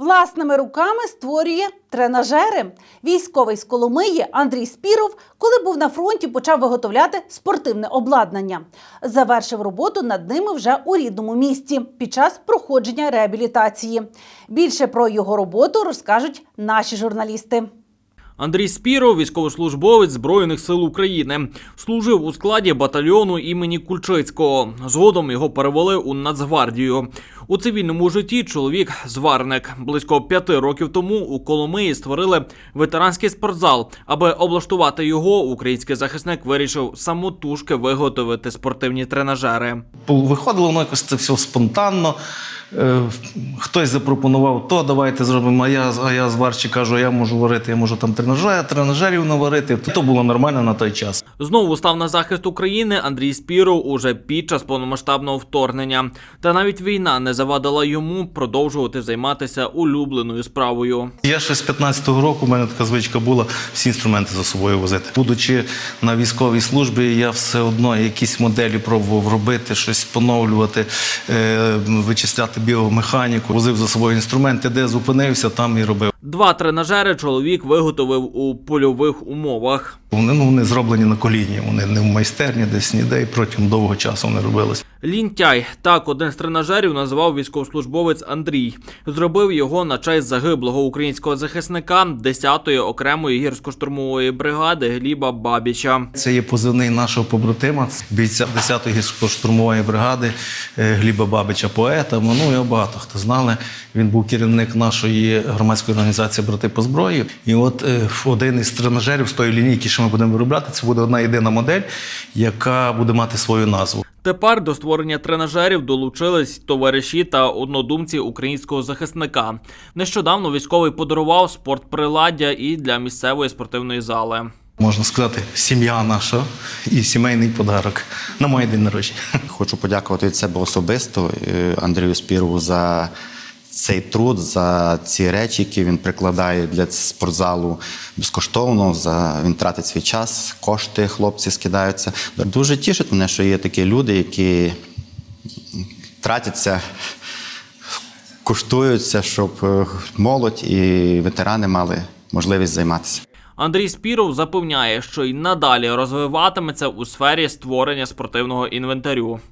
Власними руками створює тренажери. Військовий з Коломиї Андрій Спіров, коли був на фронті, почав виготовляти спортивне обладнання. Завершив роботу над ними вже у рідному місті під час проходження реабілітації. Більше про його роботу розкажуть наші журналісти. Андрій Спіров, військовослужбовець Збройних сил України, служив у складі батальйону імені Кульчицького. Згодом його перевели у Нацгвардію. У цивільному житті чоловік зварник. Близько п'яти років тому у Коломиї створили ветеранський спортзал. Аби облаштувати його, український захисник вирішив самотужки виготовити спортивні тренажери. Виходило воно якось це все спонтанно. Е, Хтось запропонував то, давайте зробимо. А я, а я зварчик кажу, я можу варити, я можу там тренажер, тренажерів наварити. То було нормально на той час. Знову став на захист України Андрій Спіров уже під час повномасштабного вторгнення. Та навіть війна не завадила йому продовжувати займатися улюбленою справою. Я ще з 15-го року, у мене така звичка була всі інструменти за собою возити. Будучи на військовій службі, я все одно якісь моделі пробував робити, щось поновлювати, е, вичисляти біомеханіку, возив за собою інструменти, де зупинився, там і робив. Два тренажери чоловік виготовив у польових умовах. Вони, ну, вони зроблені на коліні, вони не в майстерні, десь ніде і протягом довгого часу вони робилися. Лінтяй так один з тренажерів назвав військовослужбовець Андрій. Зробив його на честь загиблого українського захисника 10-ї окремої гірсько-штурмової бригади Гліба Бабіча. Це є позивний нашого побратима, бійця 10-ї гірсько-штурмової бригади е, Гліба Бабича, поета. Ну, його багато хто знали. Він був керівник нашої громадської організації Брати по зброї. І от е, один із тренажерів з тої лінійки, що ми будемо виробляти, це буде одна єдина модель, яка буде мати свою назву. Тепер до створення тренажерів долучились товариші та однодумці українського захисника. Нещодавно військовий подарував спортприладдя і для місцевої спортивної зали. Можна сказати, сім'я наша і сімейний подарок на моє день народження. Хочу подякувати від себе особисто е, Андрію Спірову за цей труд, за ці речі, які він прикладає для спортзалу безкоштовно. За він тратить свій час, кошти хлопці скидаються. Дуже тішить мене, що є такі люди, які тратяться, коштуються, щоб е, молодь і ветерани мали можливість займатися. Андрій Спіров запевняє, що й надалі розвиватиметься у сфері створення спортивного інвентарю.